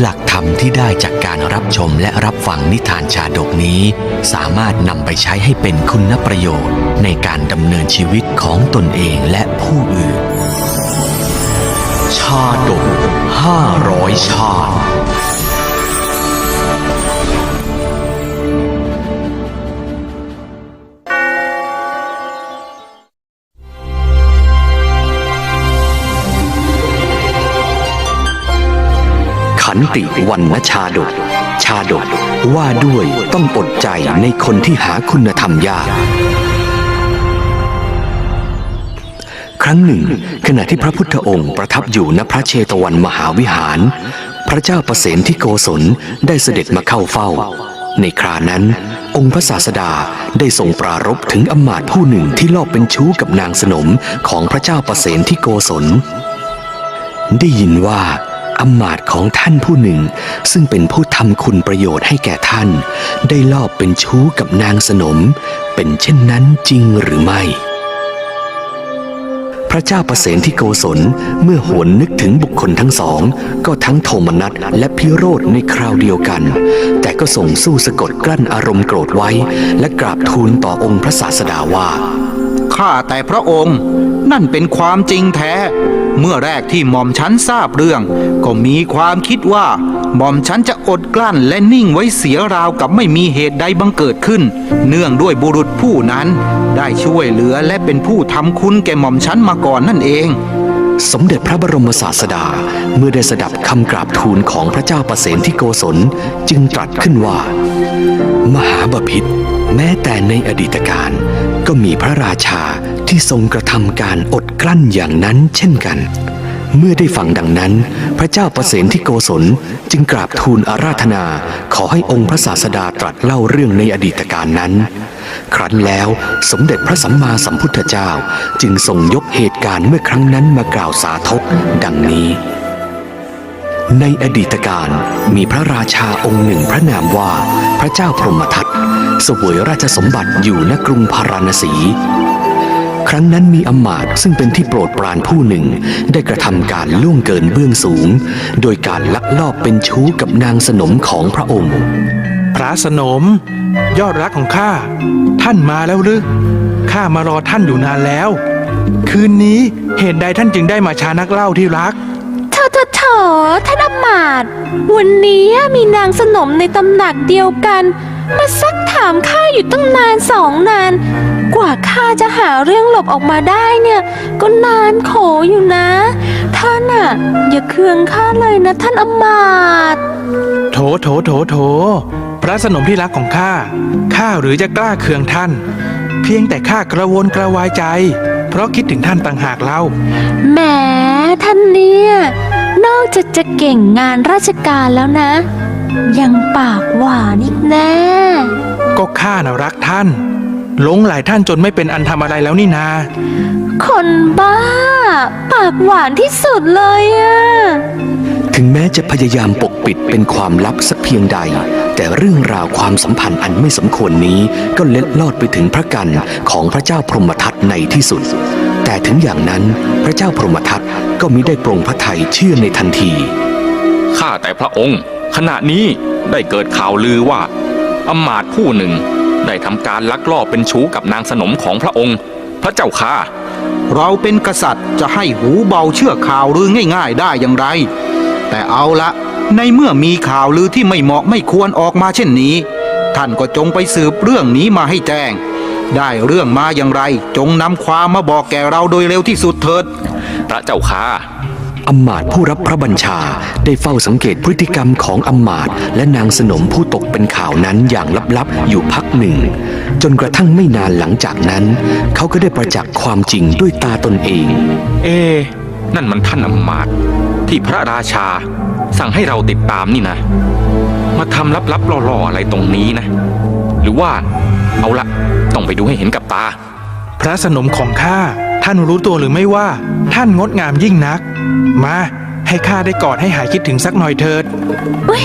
หลักธรรมที่ได้จากการรับชมและรับฟังนิทานชาดกนี้ สามารถนำไปใช้ให้เป็นคุณประโยชน์ ในการดำเนินชีวิตของตนเองและผู้อื่น ชาดกห้าร้อยชาติ ขันติวันนชาดก ชาดกว่าด้วยต้องอดใจในคนที่หาคุณธรรมยาก ครั้งหนึ่ง ขณะที่พระพุทธองค์ประทับอยู่ณพระเชตวันมหาวิหาร พระเจ้าประเสนที่โกศลได้เสด็จมาเข้าเฝ้า ในครานั้น องค์พระศาสดาได้ทรงปรารภถึงอำมาตย์ผู้หนึ่งที่ลอบเป็นชู้กับนางสนมของพระเจ้าประเสนที่โกศล ได้ยินว่า อำมาตย์ของท่านผู้หนึ่ง ซึ่งเป็นผู้ทำคุณประโยชน์ให้แก่ท่าน ได้ลอบเป็นชู้กับนางสนม เป็นเช่นนั้นจริงหรือไม่ พระเจ้าประเสนที่โกศลเมื่อหวนนึกถึงบุคคลทั้งสอง ก็ทั้งโทมนัสและพิโรธในคราวเดียวกัน แต่ก็ส่งสู้สะกดกลั้นอารมณ์โกรธไว้ และกราบทูลต่อองค์พระศาสดาว่า ข้าแต่พระองค์ นั่นเป็นความจริงแท้ เมื่อแรกที่หม่อมฉันทราบเรื่อง ก็มีความคิดว่า หม่อมฉันจะอดกลั้นและนิ่งไว้เสียราวกับไม่มีเหตุใดบังเกิดขึ้น เนื่องด้วยบุรุษผู้นั้น ได้ช่วยเหลือและเป็นผู้ทำคุณแก่หม่อมฉันมาก่อนนั่นเอง สมเด็จพระบรมศาสดาเมื่อได้สดับคำกราบทูลของพระเจ้าประเสนที่โกศลจึงตรัสขึ้นว่า มหาบพิษแม้แต่ในอดีตการก็มีพระราชา ที่ทรงกระทำการอดกลั้นอย่างนั้นเช่นกัน เมื่อได้ฟังดังนั้น พระเจ้าประเสนที่โกศลจึงกราบทูลอาราธนา ขอให้องค์พระศาสดาตรัสเล่าเรื่องในอดีตการนั้น ครั้นแล้วสมเด็จพระสัมมาสัมพุทธเจ้าจึงทรงยกเหตุการณ์เมื่อครั้งนั้นมากล่าวสาธกดังนี้ในอดีตการมีพระราชาองค์หนึ่งพระนามว่าพระเจ้าพรหมทัตเสวยราชสมบัติอยู่ณกรุงพาราณสี ครั้งนั้นมีอำมาตย์ซึ่งเป็นที่โปรดปรานผู้หนึ่ง ได้กระทำการล่วงเกินเบื้องสูง โดยการลักลอบเป็นชู้กับนางสนมของพระองค์ พระสนม ยอดรักของข้าท่านมาแล้วหรือข้ามารอท่านอยู่นานแล้ว คืนนี้เหตุใดท่านจึงได้มาชานักเล่าที่รักเธอเธอเถอท่านอำมาตย์วันนี้มีนางสนมในตำหนักเดียวกัน มาซักถามข้าอยู่ตั้งนานสองนาน กว่าข้าจะหาเรื่องหลบออกมาได้เนี่ย ก็นานโขอยู่นะ ท่านอะอย่าเคืองข้าเลยนะท่านอำมาตย์โถโถโถโถ พระสนมที่รักของข้า ข้าหรือจะกล้าเคืองท่าน เพียงแต่ข้ากระวนกระวายใจ เพราะคิดถึงท่านต่างหากเล่า แหมท่านเนี่ยนอกจากจะเก่งงานราชการแล้วนะ ยังปากหวานอีกแน่ ก็ข้าน่ะรักท่าน หลงไหลท่านจนไม่เป็นอันทำอะไรแล้วนี่นา คนบ้า ปากหวานที่สุดเลยอะถึงแม้จะพยายามปกปิดเป็นความลับสักเพียงใด แต่เรื่องราวความสัมพันธ์อันไม่สมควรนี้ ก็เล็ดลอดไปถึงพระกันของพระเจ้าพรหมทัตในที่สุด แต่ถึงอย่างนั้นพระเจ้าพรหมทัตก็มิได้ปรงพระทัยเชื่อในทันที ข้าแต่พระองค์ ขณะนี้ได้เกิดข่าวลือว่าอำมาตย์ผู้หนึ่ง ได้ทำการลักลอบเป็นชู้กับนางสนมของพระองค์ พระเจ้าข้าเราเป็นกษัตริย์จะให้หูเบาเชื่อข่าวลือง่าย ๆ ได้อย่างไร แต่เอาละ ในเมื่อมีข่าวลือที่ไม่เหมาะไม่ควรออกมาเช่นนี้ ท่านก็จงไปสืบเรื่องนี้มาให้แจ้ง ได้เรื่องมาอย่างไร จงนำความมาบอกแก่เราโดยเร็วที่สุดเถิด พระเจ้าข้า อำมาตย์ผู้รับพระบัญชาได้เฝ้าสังเกตพฤติกรรมของอำมาตย์และนางสนมผู้ตกเป็นข่าวนั้นอย่างลับๆ อยู่พักหนึ่ง จนกระทั่งไม่นานหลังจากนั้น เขาก็ได้ประจักษ์ความจริงด้วยตาตนเอง เอ๊ะนั่นมันท่านอำมาตย์ที่พระราชาสั่งให้เราติดตามนี่นะ มาทำลับๆล่อๆอะไรตรงนี้นะ หรือว่าเอาละต้องไปดูให้เห็นกับตา พระสนมของข้า ท่านรู้ตัวหรือไม่ว่า ท่านงดงามยิ่งนัก มา ให้ข้าได้กอดให้หายคิดถึงสักหน่อยเถิดอุ้ย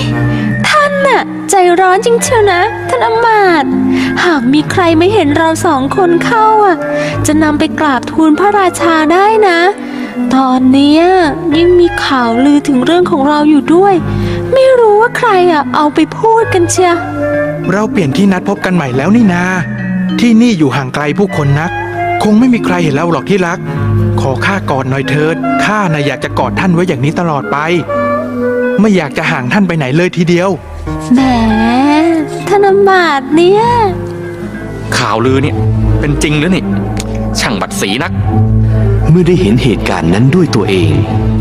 ท่านน่ะ ใจร้อนจริงเชียวนะท่านอำมาตย์หากมีใครไม่เห็นเราสองคนเข้าอะ จะนำไปกราบทูลพระราชาได้นะ ตอนเนี้ยยิ่งมีข่าวลือถึงเรื่องของเราอยู่ด้วย ไม่รู้ว่าใครอะ เอาไปพูดกันเชียเราเปลี่ยนที่นัดพบกันใหม่แล้วนี่นา ที่นี่อยู่ห่างไกลผู้คนนักค งไม่มีใครเห็นเราหรอกที่รัก ขอข้ากอดหน่อยเถิดข้าน่ะอยากจะกอดท่านไว้อย่างนี้ตลอดไป ไม่อยากจะห่างท่านไปไหนเลยทีเดียว แหมท่านอำมาตย์เนี่ย ข่าวลือเนี่ย เป็นจริงหรือนี่ ช่างบัดสีนัก เมื่อได้เห็นเหตุการณ์นั้นด้วยตัวเอง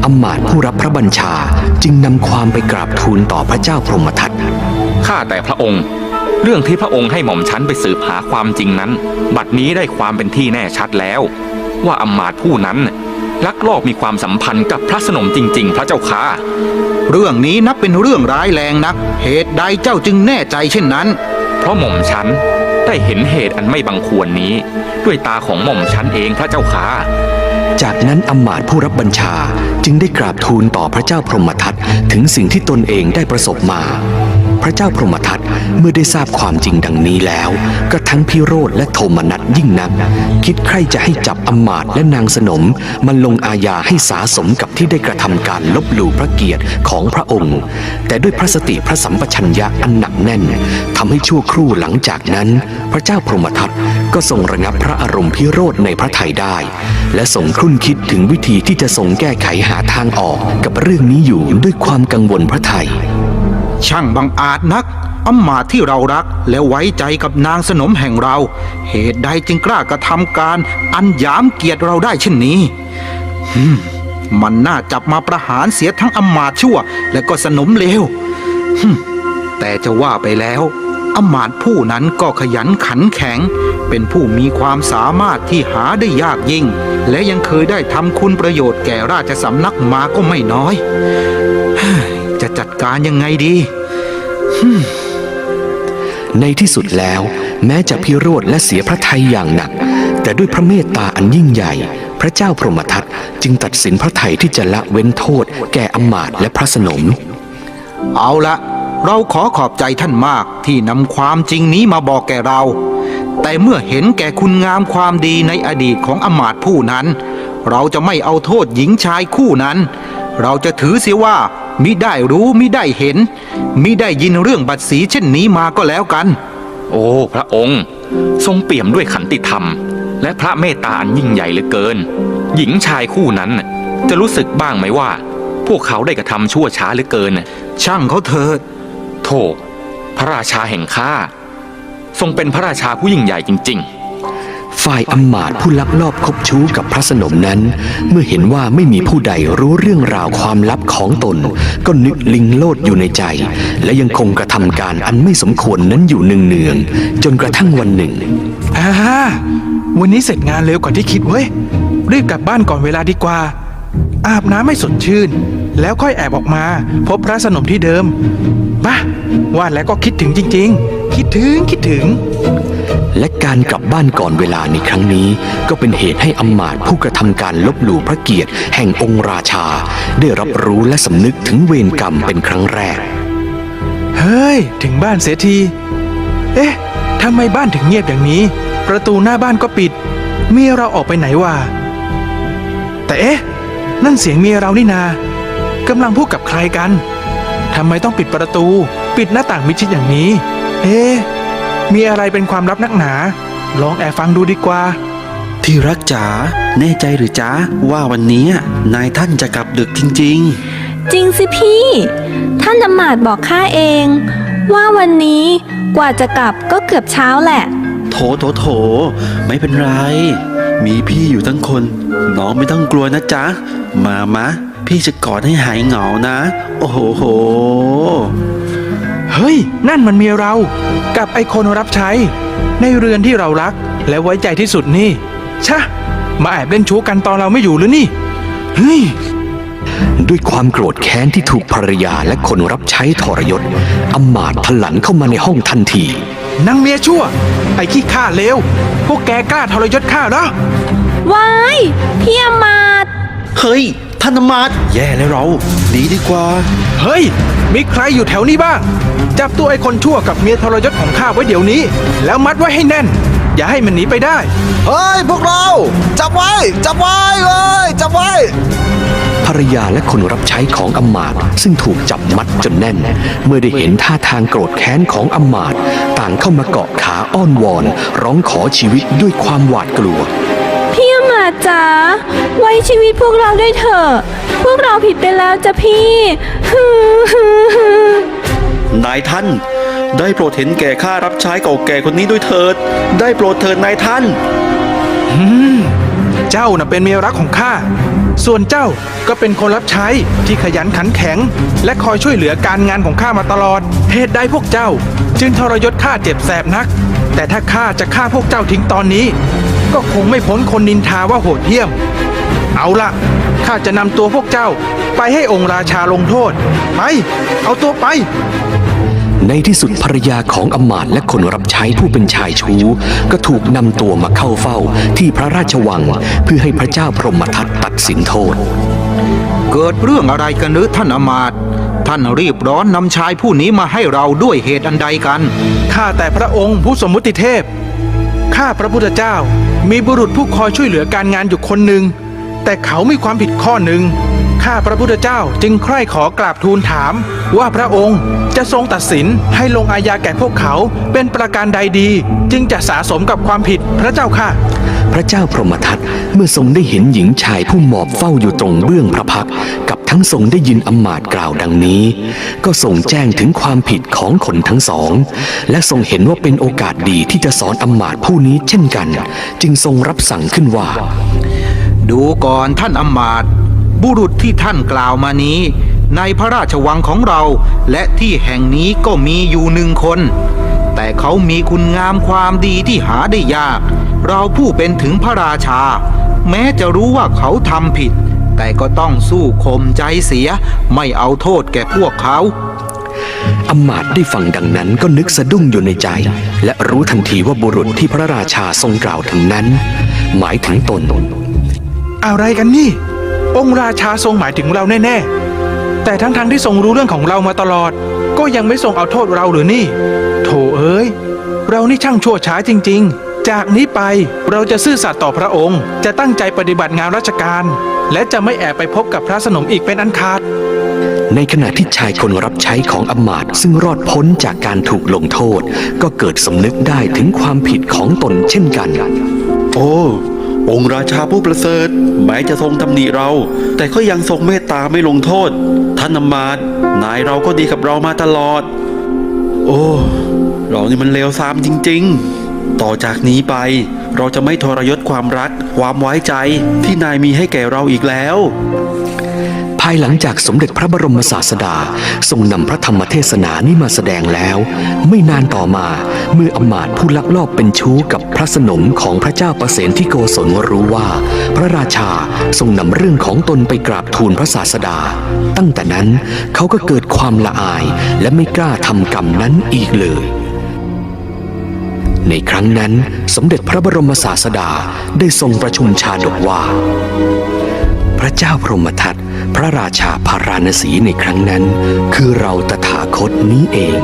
อำมาตย์ผู้รับพระบัญชาจึงนำความไปกราบทูลต่อพระเจ้าพรหมทัตข้าแต่พระองค์ เรื่องที่พระองค์ให้หม่อมฉันไปสืบหาความจริงนั้น บัดนี้ได้ความเป็นที่แน่ชัดแล้ว ว่าอำมาตย์ผู้นั้นน่ะลักลอบมีความสัมพันธ์กับพระสนมจริง ๆ พระเจ้าค่ะ เรื่องนี้นับเป็นเรื่องร้ายแรงนัก เหตุใดเจ้าจึงแน่ใจเช่นนั้น เพราะหม่อมฉันได้เห็นเหตุอันไม่บังควรนี้ ด้วยตาของหม่อมฉันเองพระเจ้าค่ะ จากนั้นอำมาตย์ผู้รับบัญชาจึงได้กราบทูลต่อพระเจ้าพรหมทัตถึงสิ่งที่ตนเองได้ประสบมาพ ระเจ้าพรหมทัตเมื่อได้ทราบความจริงดังนี้แล้ว ก็ทั้งพิโรธและโทมนัสยิ่งนัก คิดใครจะให้จับอมาตและนางสนมมันลงอาญาให้สาสมกับที่ได้กระทำการลบหลู่พระเกียรติของพระองค์ แต่ด้วยพระสติพระสัมปชัญญะอันหนักแน่นทำให้ชั่วครู่หลังจากนั้น พระเจ้าพรหมทัตก็ทรงระงับพระอารมณ์พิโรธในพระทัยได้ และทรงครุ่นคิดถึงวิธีที่จะทรงแก้ไขหาทางออกกับเรื่องนี้อยู่ด้วยความกังวลพระไทย ช่างบังอาจนักอำมาตย์ที่เรารักและไว้ใจกับนางสนมแห่งเรา เหตุใดจึงกล้ากระทำการอันยามเกียรติเราได้เช่นนี้มันน่าจับมาประหารเสียทั้งอำมาตย์ชั่ว และก็สนมเลวแต่จะว่าไปแล้วอำมาตย์ผู้นั้นก็ขยันขันแข็ง เป็นผู้มีความสามารถที่หาได้ยากยิ่ง และยังเคยได้ทำคุณประโยชน์แก่ราชสำนักมาก็ไม่น้อย จะจัดการยังไงดี ในที่สุดแล้วแม้จะพิโรธและเสียพระทัยอย่างหนัก แต่ด้วยพระเมตตาอันยิ่งใหญ่ พระเจ้าพรหมทัตจึงตัดสินพระทัยที่จะละเว้นโทษ แก่อำมาตย์และพระสนม เอาละเราขอขอบใจท่านมากที่นำความจริงนี้มาบอกแก่เรา แต่เมื่อเห็นแก่คุณงามความดีในอดีตของอำมาตย์ผู้นั้น เราจะไม่เอาโทษหญิงชายคู่นั้น เราจะถือเสียว่า มิได้รู้มิได้เห็น มิได้ยินเรื่องบัตรสีเช่นนี้มาก็แล้วกัน โอ้ พระองค์ ทรงเปี่ยมด้วยขันติธรรม และพระเมตตาอันยิ่งใหญ่เหลือเกิน หญิงชายคู่นั้นน่ะจะรู้สึกบ้างไหมว่า พวกเขาได้กระทำชั่วช้าเหลือเกินน่ะช่างเขาเถิดโธ่พระราชาแห่งข้าทรงเป็นพระราชาผู้ยิ่งใหญ่จริง ฝ่ายอำมาตย์ผู้ลักลอบคบชู้กับพระสนมนั้น เมื่อเห็นว่าไม่มีผู้ใดรู้เรื่องราวความลับของตน ก็นึกลิงโลดอยู่ในใจ และยังคงกระทำการอันไม่สมควรนั้นอยู่เนืองๆจนกระทั่งวันหนึ่งอ่าวันนี้เสร็จงานเร็วกว่าที่คิดเว้ยรีบกลับบ้านก่อนเวลาดีกว่า อาบน้ำให้สดชื่น แล้วค่อยแอบออกมา พบพระสนมที่เดิมปะว่าแล้วก็คิดถึงจริง ๆ คิดถึงคิดถึง และการกลับบ้านก่อนเวลาในครั้งนี้ ก็เป็นเหตุให้อำมาตย์ผู้กระทำการลบหลู่พระเกียรติแห่งองค์ราชา ได้รับรู้และสำนึกถึงเวรกรรมเป็นครั้งแรก เฮ้ย ถึงบ้านเสียที เอ๊ะทำไมบ้านถึงเงียบอย่างนี้ ประตูหน้าบ้านก็ปิด เมียเราออกไปไหนวะแต่เอ๊ะ นั่นเสียงเมียเรานี่นากำลังพูดกับใครกันทำไมต้องปิดประตู ปิดหน้าต่างมิดชิดอย่างนี้ เอ๊ะ มีอะไรเป็นความลับนักหนา ลองแอบฟังดูดีกว่า ที่รักจ๋าแน่ใจหรือจ๊ะว่าวันนี้นายท่านจะกลับดึกจริง จริงสิพี่ ท่านอำมาตย์บอกข้าเอง ว่าวันนี้กว่าจะกลับก็เกือบเช้าแหละ ๆ โถโถโถ ไม่เป็นไร มีพี่อยู่ทั้งคน น้องไม่ต้องกลัวนะจ๊ะ มามะ พี่จะกอดให้หายเหงานะ โอ้โหโห เฮ้ย นั่นมันเมียเรา กับไอคนรับใช้ ในเรือนที่เรารัก และไว้ใจที่สุดนี่ ชะ มาแอบเล่นชู้กันตอนเราไม่อยู่หรือนี่ เฮ้ย ด้วยความโกรธแค้นที่ถูกภรรยาและคนรับใช้ทรยศอำมาตย์พลันเข้ามาในห้องทันที นางเมียชั่ว ไอ้ขี้ข้าเลว พวกแกกล้าทรยศข้าเหรอว้ายพี่อำมาตย์ เฮ้ย ท่านอำมาตย์แย่แล้วเราหนีดีกว่า เฮ้ย มีใครอยู่แถวนี้บ้าง จับตัวไอ้คนชั่วกับเมียทรยศของข้าไว้เดี๋ยวนี้ แล้วมัดไว้ให้แน่น อย่าให้มันหนีไปได้ เฮ้ย พวกเรา จับไว้ จับไว้เลยจับไว้ ภรรยาและคนรับใช้ของอำมาตย์ซึ่งถูกจับมัดจนแน่น เมื่อได้เห็นท่าทางโกรธแค้นของอำมาตย์ต่างเข้ามาเกาะขาอ้อนวอน ร้องขอชีวิตด้วยความหวาดกลัวพี่อำมาตย์จ๋าไว้ชีวิตพวกเราด้วยเถอะ พวกเราผิดไปแล้วจ้ะพี่ฮือฮือฮือนายท่าน ได้โปรดเห็นแก่ข้ารับใช้เก่าแก่คนนี้ด้วยเถิด ได้โปรดเถิดนายท่าน เจ้าน่ะเป็นเมียรักของข้า ส่วนเจ้าก็เป็นคนรับใช้ที่ขยันขันแข็ง และคอยช่วยเหลือการงานของข้ามาตลอด เหตุใดพวกเจ้า จึงทรยศข้าเจ็บแสบนัก แต่ถ้าข้าจะฆ่าพวกเจ้าทิ้งตอนนี้ ก็คงไม่พ้นคนนินทาว่าโหดเหี้ยม เอาละข้าจะนำตัวพวกเจ้าไปให้องค์ราชาลงโทษ ไป เอาตัวไป ในที่สุดภรรยาของอำมาตย์และคนรับใช้ผู้เป็นชายชู้ ก็ถูกนำตัวมาเข้าเฝ้าที่พระราชวัง เพื่อให้พระเจ้าพรหมทัตตัดสินโทษ เกิดเรื่องอะไรกันหรือท่านอมาตย์ท่านรีบร้อนนำชายผู้นี้มาให้เราด้วยเหตุอันใดกัน ข้าแต่พระองค์ผู้สมมุติเทพ ข้าพระพุทธเจ้า มีบุรุษผู้คอยช่วยเหลือการงานอยู่คนหนึ่ง แต่เขามีความผิดข้อหนึ่ง ข้าพระพุทธเจ้าจึงใคร่ขอกราบทูลถาม ว่าพระองค์จะทรงตัดสินให้ลงอาญาแก่พวกเขาเป็นประการใดดี จึงจะสะสมกับความผิดพระเจ้าค่ะ พระเจ้าพรหมทัตเมื่อทรงได้เห็นหญิงชายผู้หมอบเฝ้าอยู่ตรงเบื้องพระพักตร์กับทั้งทรงได้ยินอำมาตย์กล่าวดังนี้ ก็ทรงแจ้งถึงความผิดของคนทั้งสอง และทรงเห็นว่าเป็นโอกาสดีที่จะสอนอำมาตย์ผู้นี้เช่นกัน จึงทรงรับสั่งขึ้นว่า ดูก่อนท่านอำมาตย์ บุรุษที่ท่านกล่าวมานี้ ในพระราชวังของเรา และที่แห่งนี้ก็มีอยู่หนึ่งคน แต่เขามีคุณงามความดีที่หาได้ยาก เราผู้เป็นถึงพระราชา แม้จะรู้ว่าเขาทำผิด แต่ก็ต้องสู้ข่มใจเสีย ไม่เอาโทษแก่พวกเขาอำมาตย์ได้ฟังดังนั้นก็นึกสะดุ้งอยู่ในใจ และรู้ทันทีว่าบุรุษที่พระราชาทรงกล่าวถึงนั้น หมายถึงตน อะไรกันนี่ องค์ราชาทรงหมายถึงเราแน่ๆ แต่ทั้งๆที่ทรงรู้เรื่องของเรามาตลอด ก็ยังไม่ทรงเอาโทษเราหรือนี่ โถเอ้ย เรานี่ช่างชั่วช้าจริง ๆ จากนี้ไปเราจะซื่อสัตย์ต่อพระองค์ จะตั้งใจปฏิบัติงานราชการ และจะไม่แอบไปพบกับพระสนมอีกเป็นอันขาด ในขณะที่ชายคนรับใช้ของอำมาตย์ซึ่งรอดพ้นจากการถูกลงโทษ ก็เกิดสำนึกได้ถึงความผิดของตนเช่นกัน โอ้ องค์ราชาผู้ประเสริฐแม้จะทรงตำหนิเรา แต่ก็ยังทรงเมตตาไม่ลงโทษ ท่านอำมาตย์นายเราก็ดีกับเรามาตลอด โอ้เรานี่มันเลวทรามจริง ๆ ต่อจากนี้ไป เราจะไม่ทรยศความรัก ความไว้ใจที่นายมีให้แก่เราอีกแล้วายหลังจากสมเด็จพระบรมศาสดาทรงนำพระธรรมเทศนานี้มาแสดงแล้ว ไม่นานต่อมาเมื่ออมาตผู้ลักลอบเป็นชู้กับพระสนมของพระเจ้าประเสนที่โกศลรู้ว่า พระราชาทรงนำเรื่องของตนไปกราบทูลพระศาสดา ตั้งแต่นั้นเขาก็เกิดความละอายและไม่กล้าทำกรรมนั้นอีกเลยในครั้งนั้นสมเด็จพระบรมศาสดาได้ทรงประชุมชาดกว่า พระเจ้าพรหมทัตพระราชาพาราณสีในครั้งนั้น คือเราตถาคตนี้เอง